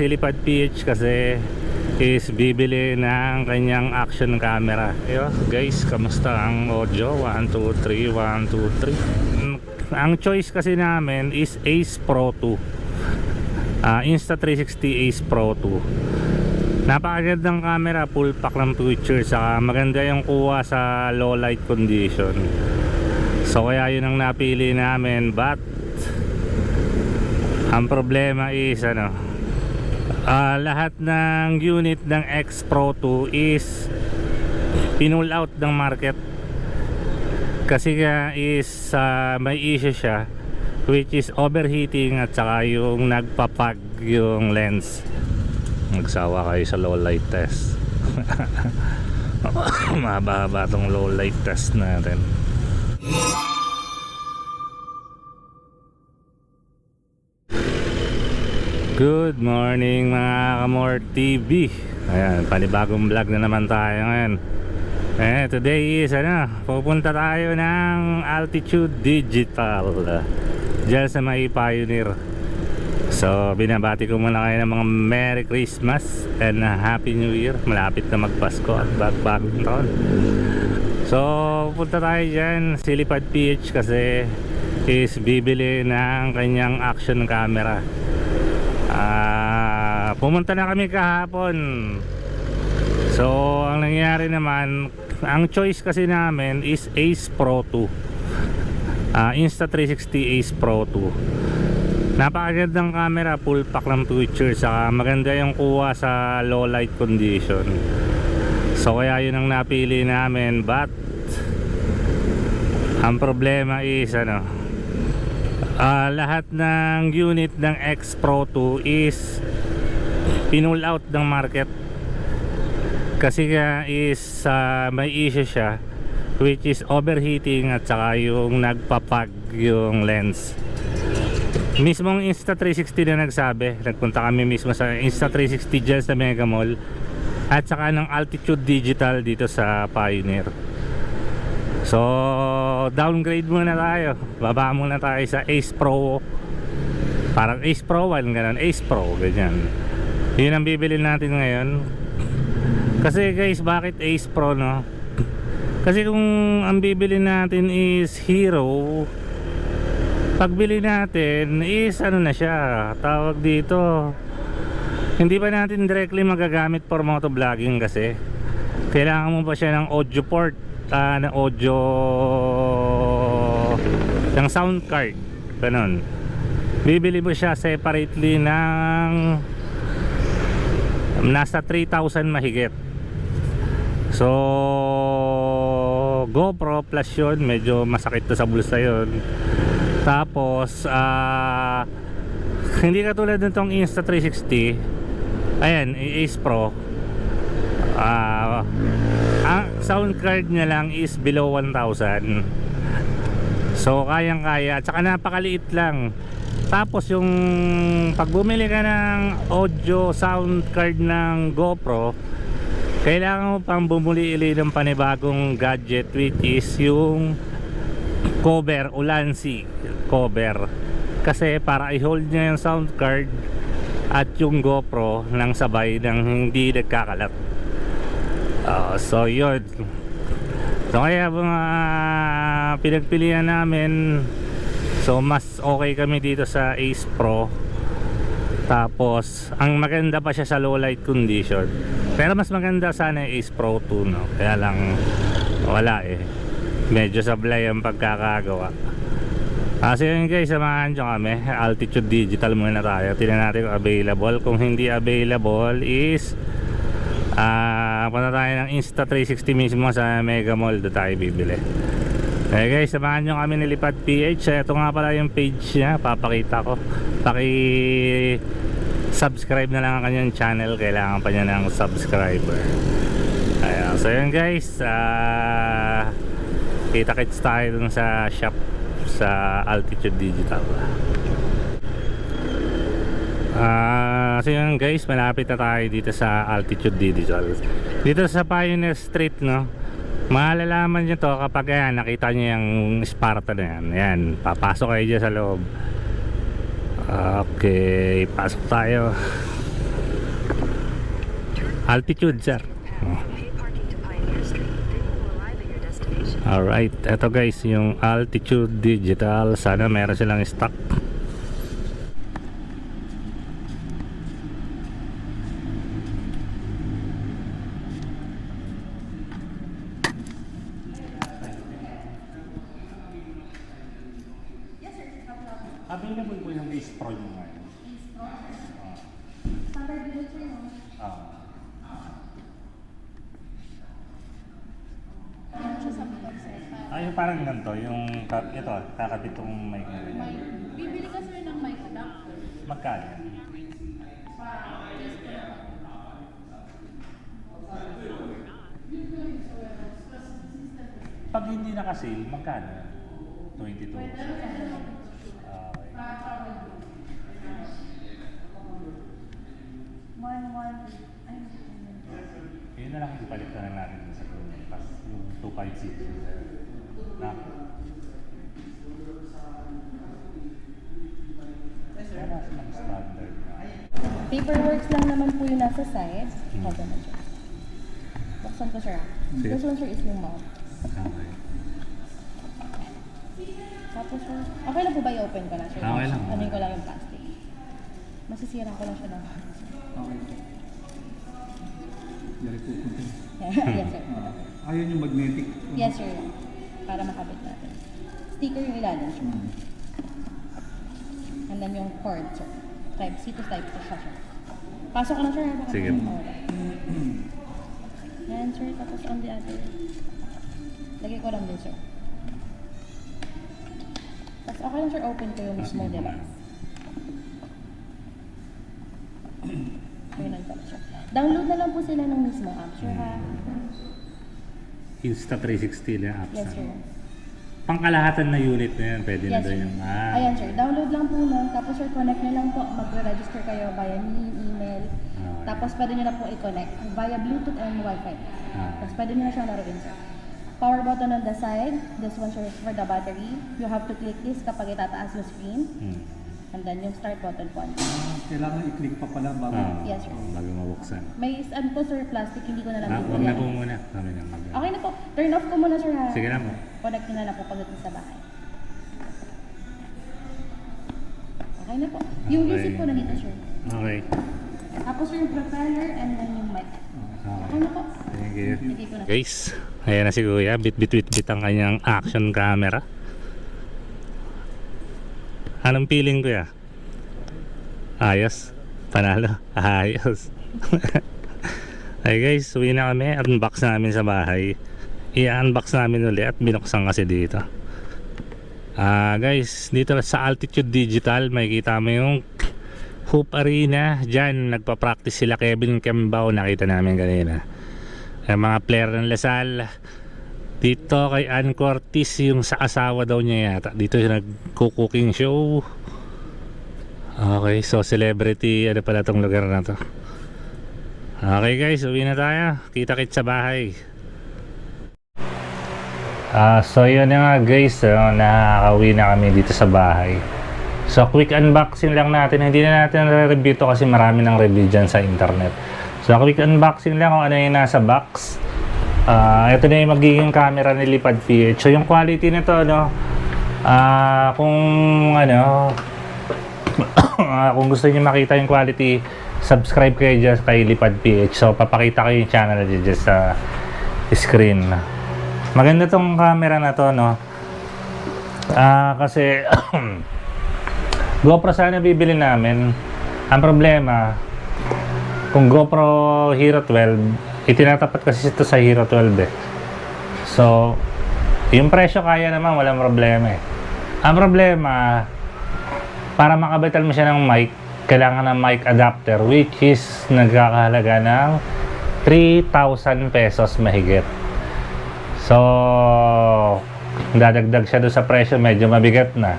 Silipad PH kasi is bibili ng kanyang action camera. Yo, guys, kamusta ang audio? 1, 2, 3, 1, 2, 3. Ang choice kasi namin is Ace Pro 2. Ah, Insta360 Ace Pro 2. Napakagandang camera, full pack ng picture saka maganda yung kuha sa low light condition. So kaya yun ang napili namin but ang problema is ano ah, lahat ng unit ng X Pro 2 is pinull out ng market. Kasi nga is ah, may issue siya which is overheating at saka yung nagpapag yung lens. Magsawa kayo sa low light test. Mahaba-haba tong low light test natin Good morning mga Kamor TV Ayan, panibagong vlog na naman tayo ngayon. Eh, Today is ano, pupunta tayo ng Altitude Digital. Diyan sa may Pioneer. So, binabati ko muna kayo ng mga Merry Christmas and Happy New Year. Malapit na magpasko at bagbagong taon. So, punta tayo dyan. Silipad PH kasi is bibili ng kanyang action camera Ah, pumunta na kami kahapon. So, ang nangyari naman, ang choice kasi namin is Ace Pro 2. Ah, Insta360 Ace Pro 2. Napakagandang camera, full pack ng picture saka maganda yung kuha sa low light condition. So kaya yun ang napili namin but ang problema is ano, Ah, lahat ng unit ng X Pro 2 is pinull out ng market. Kasi nga is ah, may issue siya which is overheating at saka yung nagpapag yung lens. Mismong Insta360 na nagsabi nagpunta kami mismo sa Insta360 dyan sa Mega Mall at saka ng Altitude Digital dito sa Pioneer So, downgrade muna tayo. Baba muna tayo sa Ace Pro. Parang Ace Pro 1, ganun. Ace Pro, ganyan. Yun ang bibili natin ngayon. Kasi guys, bakit Ace Pro, no? Kasi kung ang bibili natin is Hero, pagbili natin is ano na siya, tawag dito. Hindi pa natin directly magagamit for motovlogging kasi. Kailangan mo pa siya ng audio port uh, ng audio. Ng sound card. Ganun. Bibili mo siya separately ng nasa 3,000 mahigit. So GoPro plus yun. Medyo masakit to sa bulsa yun. Tapos ah hindi katulad nitong Insta360 ayan Ace Pro. Ah ang sound card niya lang is below 1,000 so kayang kaya at saka napakaliit lang. Tapos yung pag bumili ka ng audio sound card ng GoPro kailangan mo pang bumuli ili ng panibagong gadget which is yung cover Ulansi cover. Kasi para i-hold niya yung sound card at yung GoPro nang sabay nang hindi nagkakalat uh, so yun. So kaya mga pinagpilian namin so mas okay kami dito sa Ace Pro. Tapos ang maganda pa siya sa low light condition. Pero mas maganda sana yung Ace Pro 2 no? Kaya lang wala eh. Medyo sablay ang pagkakagawa. Kasi yun guys samahan nyo kami. Altitude digital muna tayo. Tingnan natin kung available. Kung hindi available is ah punta tayo ng Insta360 mismo sa Mega Mall. Doon tayo bibili. Eh guys samahan nyo kami nilipad PH ito nga pala yung page niya. Papakita ko. Paki subscribe na lang ang kanyang channel. Kailangan pa niya ng subscriber. Ayan. so yun guys. Ah uh, kita kits tayo dun sa shop sa Altitude Digital. Ah, uh, so yun guys, malapit na tayo dito sa Altitude Digital. Dito sa Pioneer Street, no. Malalaman niyo to kapag ayan, nakita niyo yung Sparta na yan. Ayan, papasok kayo dyan sa loob. Okay, pasok tayo. Altitude, sir. Alright, eto guys, yung Altitude Digital. Sana meron silang stock. Available po yung Ace Pro nyo ngayon. Standard unit? Ah. Sa bulak sir. Pa- Ay, parang ganito, yung ito, kakabit tong mic na. May, bibili ka sir ng mic adapter. Magkano po. Pag hindi naka-sale, magkano yan? 22. Ah, okay. One, one, ay, Yun na lang yung ipalit na lang natin sa room. Tapos yung 256 yun sir. Na. Wala silang standard na. Paperworks lang naman po yung nasa side. Hmm. Hold on na siya. Buksan ko sir. ah. Sige. This one sir is yung mount. Okay. Tapos sir, okay lang po ba i-open ko na sir? Okay lang. Ano ko lang yung plastic. Masisira ko lang siya ng Okay. Dari po kunti. yes sir. Ah, ayun yung magnetic. Yes sir. Para makabit natin. Sticker yung ilalim sir. Hmm. And then yung cord, sir. Type C to type C siya, sir. Pasok na, sir. Baka Sige. Okay. Yan, sir. Tapos on the other. Lagay ko lang din, sir. Tapos okay lang, sir. Open ko yung mismo device. Ayun lang pala, sir. Download na lang po sila ng mismo app, sir, ha? Insta360 na apps. Yes, sir. Pangkalahatan na unit na yan, pwede na Yes, doon sir. yung ah. Ayan, sir. Download lang po nun. Tapos, sir, connect nyo lang po. Mag-register kayo via me, email. Ah, Tapos, pwede nyo na po i-connect via Bluetooth and Wi-Fi. Ah. Tapos, pwede nyo na siyang laruin, sir. Power button on the side. This one, sir, is for the battery. You have to click this kapag itataas yung screen. Hmm. And then, yung start button po. Ah, kailangan i-click pa pala bago. Ah, Yes, sir. Bago mabuksan. May, ano to, sir, plastic. Hindi ko na lang Ah, wag na po muna. Kami na mag Okay na po. Turn off ko muna, sir, ha? Sige na po. Connect nyo na lang po pagdating sa bahay. Okay na po. Yung Okay. receipt po nandito, sir. Okay. Tapos sir, yung propeller and then yung mic. Okay. Okay na po. Thank you. Lagay ko na. Guys, ayan na si Kuya. Bit bit bit bit ang kanyang action camera. Anong feeling Kuya? Ayos. Panalo. Ayos. Ay guys, uwi na kami. Unbox namin sa bahay. I-unbox namin ulit at binuksan kasi dito. Ah guys, dito sa Altitude Digital, makikita mo yung Hoop Arena. Diyan, nagpa-practice sila Kevin Kembao. Nakita namin kanina. Ang mga player ng Lasal. Dito kay Ann Cortez, yung sa asawa daw niya yata. Dito siya nagko-cooking show. Okay, so celebrity, ano pala tong lugar na to. Okay guys, uwi na tayo. Kita-kits sa bahay. Ah, so yun na nga guys, uh, nakakauwi na kami dito sa bahay. So quick unboxing lang natin. Hindi na natin re-review to kasi marami ng review dyan sa internet. So quick unboxing lang kung ano yung nasa box. Ah, ito na yung magiging camera ni Lipad PH. So yung quality nito no, ah kung ano ah, kung gusto niyo makita yung quality, subscribe kayo dyan kay Lipad PH. So papakita ko yung channel dyan dyan sa screen. Maganda tong camera na to no. Ah kasi GoPro sana bibili namin. Ang problema, kung GoPro Hero 12, itinatapat kasi ito sa Hero 12 eh. So, yung presyo kaya naman, walang problema eh. Ang problema, para makabitan mo siya ng mic, kailangan ng mic adapter which is nagkakahalaga ng 3,000 pesos mahigit. So, dadagdag siya doon sa presyo, medyo mabigat na.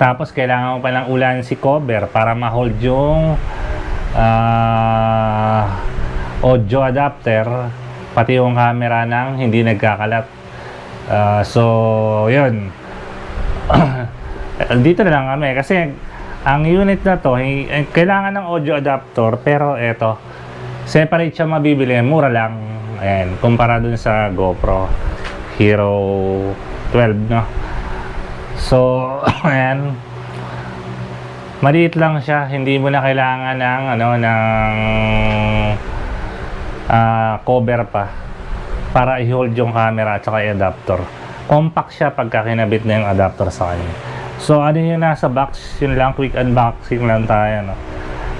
Tapos, kailangan mo pa ng ulan si cover para ma-hold yung ah, audio adapter, pati yung camera ng hindi nagkakalat. Ah, so, yun. Dito na lang kami kasi ang unit na to, eh, eh, kailangan ng audio adapter pero eto, Separate siya mabibili, mura lang. Ayan, kumpara dun sa GoPro Hero 12, no? So, ayan. Maliit lang siya, hindi mo na kailangan ng ano ng ah, cover pa para i-hold yung camera at saka adapter. Compact siya pagka kinabit na yung adapter sa kanya. So ano yung nasa box, yun lang quick unboxing lang tayo no.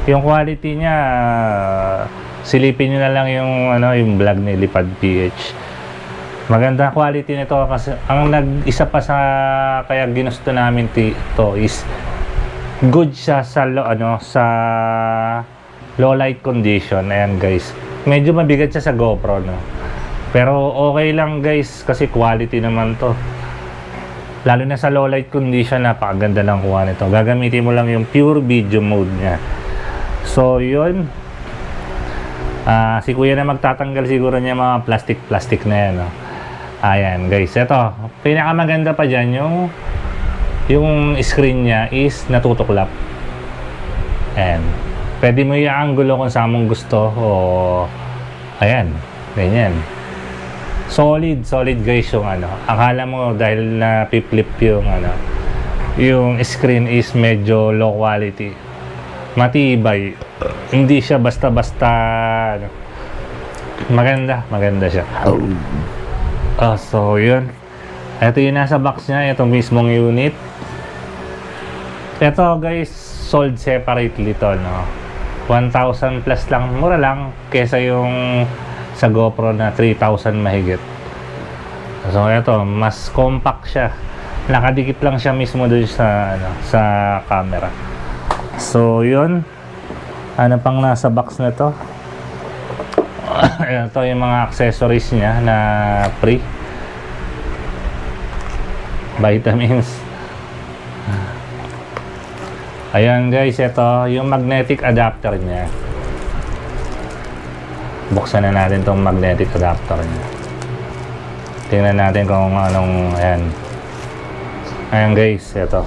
Yung quality niya silipin niyo na lang yung ano yung vlog ni Lipad PH. Maganda quality nito kasi ang nag-isa pa sa kaya ginusto namin ti- to is good siya sa lo, ano sa low light condition. Ayan guys. Medyo mabigat siya sa GoPro no. Pero okay lang guys kasi quality naman to. Lalo na sa low light condition napakaganda lang kuha nito. Gagamitin mo lang yung pure video mode niya. So yun. Ah, si kuya na magtatanggal siguro niya mga plastic-plastic na yan. No? Ayan guys, ito. Pinakamaganda pa dyan yung yung screen niya is natutuklap. Ayan. Pwede mo i-angulo kung saan mong gusto o ayan, ganyan. Solid, solid guys yung ano. Akala mo dahil na flip yung ano, yung screen is medyo low quality. Matibay. Hindi siya basta-basta ano. Maganda, maganda siya. Oh, so yun. Ito yung nasa box niya, ito mismong unit. Ito guys, sold separately to, no. 1,000 plus lang, mura lang kesa yung sa GoPro na 3,000 mahigit. So ito, mas compact siya. Nakadikit lang siya mismo doon sa ano, sa camera. So yun. Ano pang nasa box na to? ito yung mga accessories niya na free. Vitamins. Ayan guys, ito yung magnetic adapter niya. Buksan na natin tong magnetic adapter niya. Tingnan natin kung anong, ayan. Ayan guys, ito.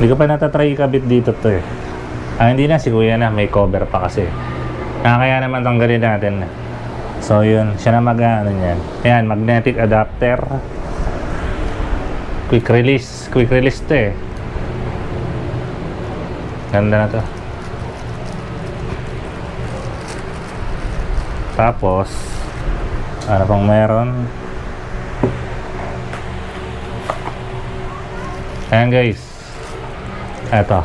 Hindi ko pa natatry ikabit dito to eh. Ah, hindi na, si kuya na, may cover pa kasi. Ah, kaya naman tanggalin natin. So yun, siya na mag ano yan. Ayan, magnetic adapter. Quick release, quick release to eh. Ganda na to. Tapos, ano pang meron? Ayan guys. Eto.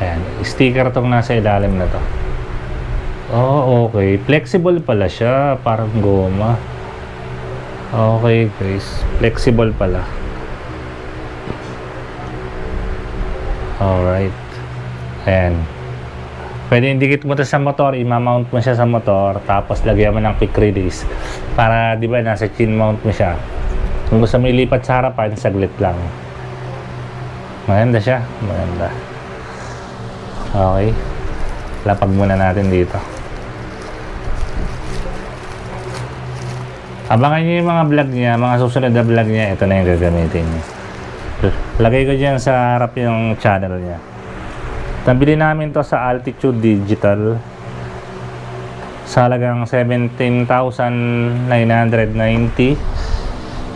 Ayan. Sticker tong nasa ilalim na to. Oh, okay. Flexible pala siya. Parang goma. Okay guys. Flexible pala. Alright. Ayan. Pwede indikit mo sa motor, imamount mo siya sa motor, tapos lagyan mo ng quick release. Para, di ba, nasa chin mount mo siya. Kung gusto mo ilipat sa harapan, saglit lang. Maganda siya. Maganda. Okay. Lapag muna natin dito. Abangan nyo yung mga vlog niya, mga susunod na vlog niya, ito na yung gagamitin niya. Lagay ko dyan sa harap yung channel niya. Nabili namin to sa Altitude Digital. Sa halagang 17,990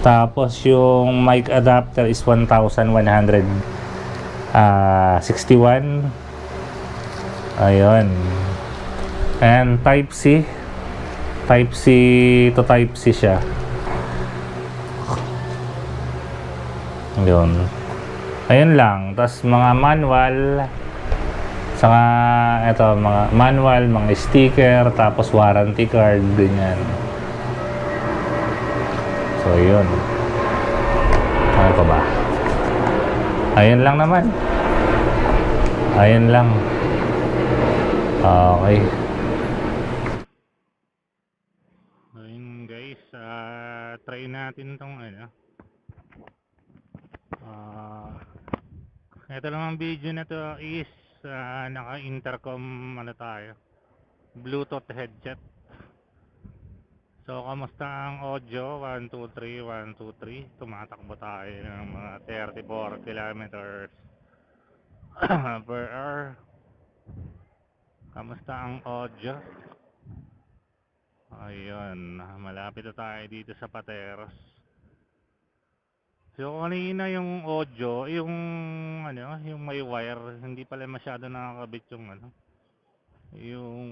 tapos yung mic adapter is 1,161 ayun. And type C type C to type C siya. Yun. Ayun lang. Tapos mga manual saka ito mga manual mga sticker tapos warranty card ganyan. So yun. Ano pa ba? Ayun lang naman. Ayun lang. Okay ayun guys ah, try natin tong ano ah ito lang ang video na to is ah, naka-intercom ano tayo Bluetooth headset So, kamusta ang audio? 1, 2, 3, 1, 2, 3 Tumatakbo tayo ng mga 34 kilometers per hour Kamusta ang audio? Ayun, malapit na tayo dito sa Pateros. So kanina yung audio, yung ano, yung may wire, hindi pala masyado nakakabit yung ano, yung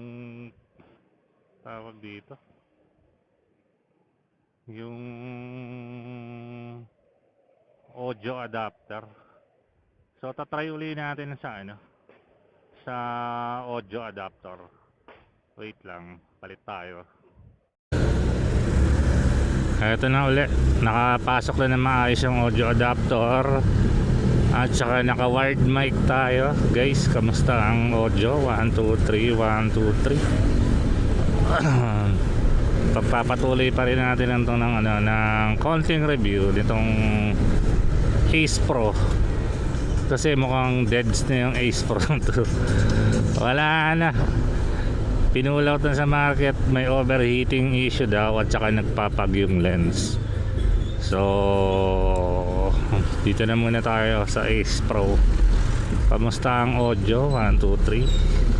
tawag dito. Yung audio adapter. So tatry uli natin sa ano, sa audio adapter. Wait lang, palit tayo. Ito na uli. Nakapasok na ng maayos yung audio adapter. At saka naka-wired mic tayo. Guys, kamusta ang audio? 1, 2, 3, 1, 2, 3. Pagpapatuloy pa rin natin ng, ng, ano, ng konting review nitong Ace Pro. Kasi mukhang deads na yung Ace Pro. Wala na pinulaw na sa market may overheating issue daw at saka nagpapag yung lens. So dito na muna tayo sa Ace Pro. Kamusta ang audio? 1, 2, 3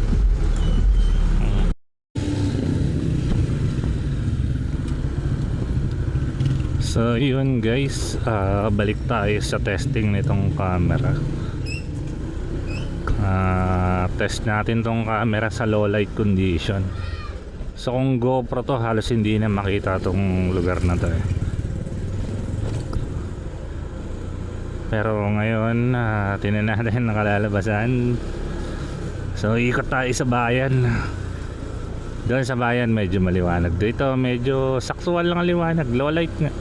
So yun guys, ah, balik tayo sa testing nitong camera. Ah, test natin tong camera sa low light condition. So kung GoPro to halos hindi na makita tong lugar na to eh. Pero ngayon, uh, tinan natin nakalalabasan. So ikot tayo sa bayan. Doon sa bayan medyo maliwanag. Dito medyo saktual lang ang liwanag, low light nga.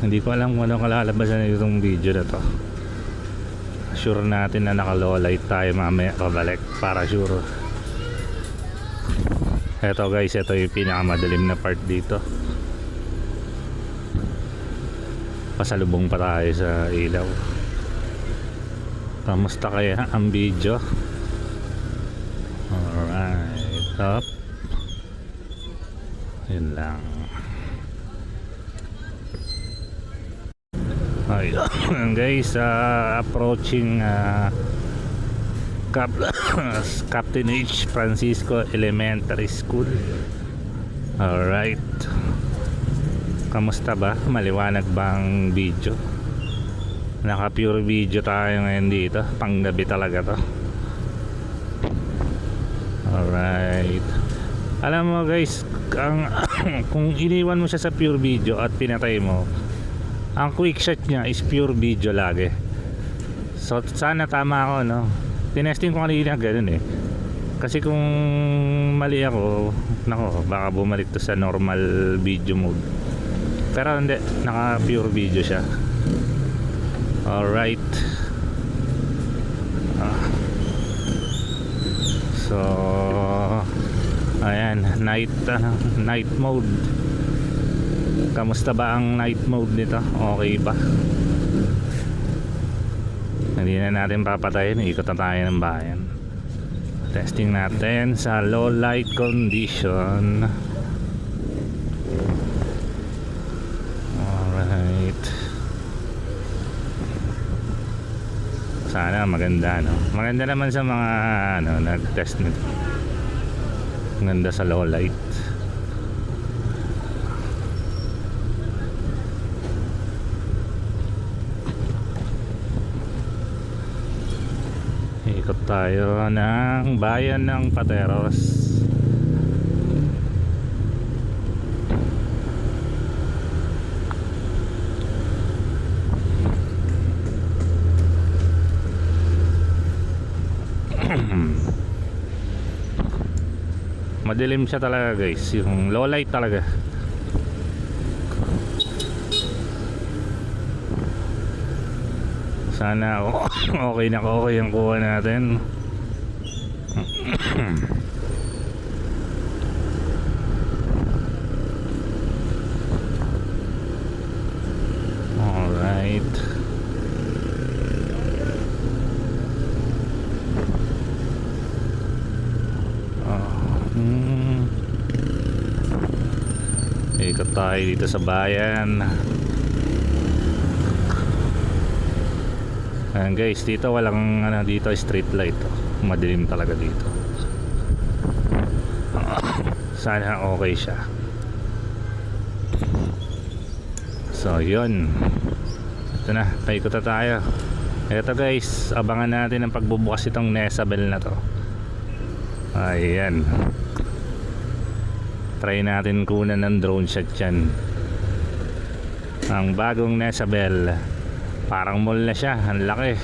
Hindi ko alam kung anong kalalabasan itong video na to sure natin na naka low light tayo mamaya. Pabalik para sure. Eto guys ito yung pinakamadilim na part dito. Pasalubong pa tayo sa ilaw. Kamusta kaya ang video? Alright up. Yun lang Ayun guys, uh, approaching uh, Cap Captain H. Francisco Elementary School. Alright. Kamusta ba? Maliwanag ba ang video? Naka pure video tayo ngayon dito. Panggabi talaga to. Alright. Alam mo guys, ang, kung iniwan mo siya sa pure video at pinatay mo, ang quick shot niya is pure video lagi. So sana tama ako no? Tinesting ko kanina ganun eh. Kasi kung mali ako nako baka bumalik to sa normal video mode pero hindi naka pure video siya. Alright. Ah. so ayan night uh, night mode Kamusta ba ang night mode nito? Okay ba? Hindi na natin papatayin. Ikot na tayo ng bayan. Testing natin sa low light condition. Alright. Sana maganda no. Maganda naman sa mga ano nag-test nito. Maganda sa low light. Ikot tayo ng bayan ng Pateros. Madilim siya talaga guys, yung low light talaga. Sana okay na okay ang kuha natin. Alright. Ah, hmm. Ikot tayo dito sa bayan. Ayan guys, dito walang ano dito street light. Madilim talaga dito. Sana okay siya. So yun. Ito na paikot tayo. Ito guys abangan natin ang pagbubukas itong Nesabel na to. Ayan. Try natin kunan ng drone shot yan. Ang bagong Nesabel parang mall na siya. Ang laki.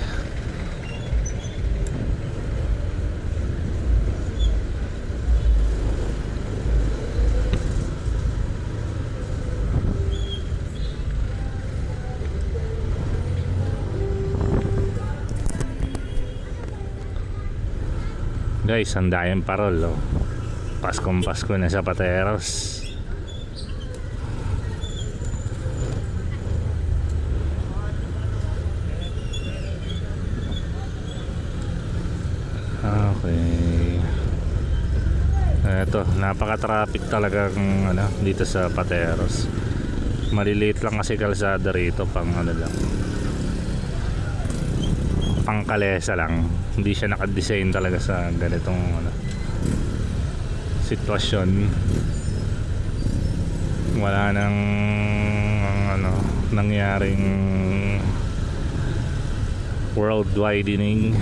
Guys ang dayang parol oh. Paskong Pasko na sa Pateros Okay. Eto, napaka-traffic talaga ng ano, dito sa Pateros. Maliliit lang kasi kalsada rito pang ano lang. Pang kalesa lang. Hindi siya naka-design talaga sa ganitong ano, sitwasyon. Wala nang ano, nangyaring world widening.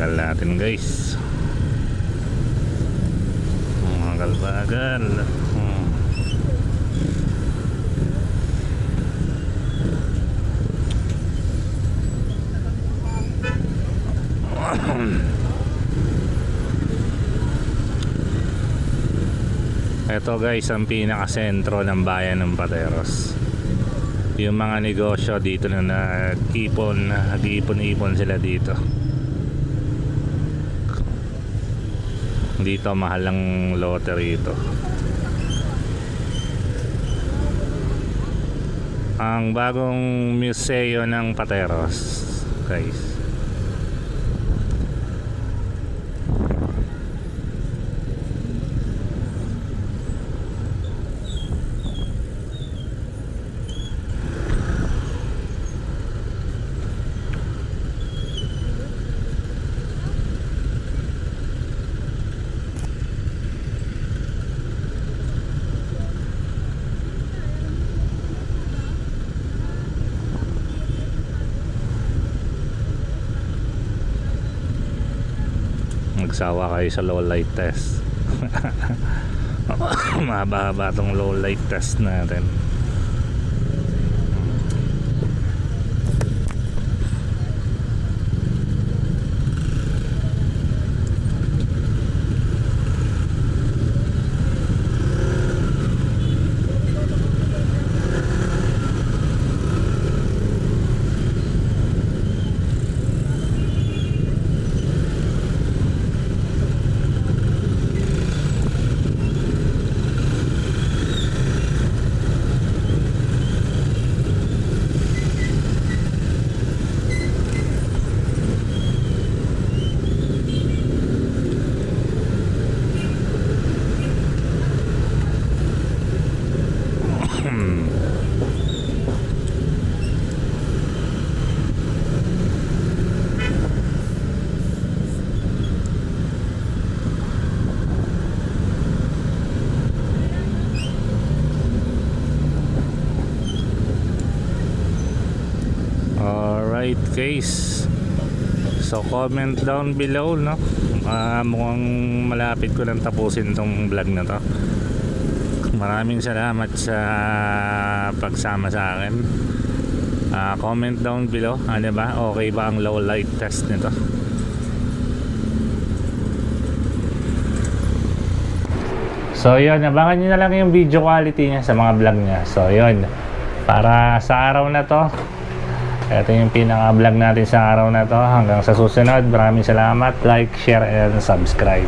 Bagal natin guys. Bagal bagal. Hmm. Ito guys ang pinakasentro ng bayan ng Pateros yung mga negosyo dito na nag-ipon nag-ipon-ipon sila dito dito mahal ang lote rito ang bagong museo ng Pateros guys magsawa kayo sa low light test. Mahaba-haba tong low light test natin Alright guys So comment down below no? Ah, Mukhang malapit ko lang tapusin tong vlog na to. Maraming salamat sa pagsama sa akin. Ah, Comment down below. Ano ba? Okay ba ang low light test nito? So yun, abangan nyo na lang yung video quality niya sa mga vlog niya. So yun, para sa araw na to, ito yung pinaka-vlog natin sa araw na to. Hanggang sa susunod, maraming salamat. Like, share, and subscribe.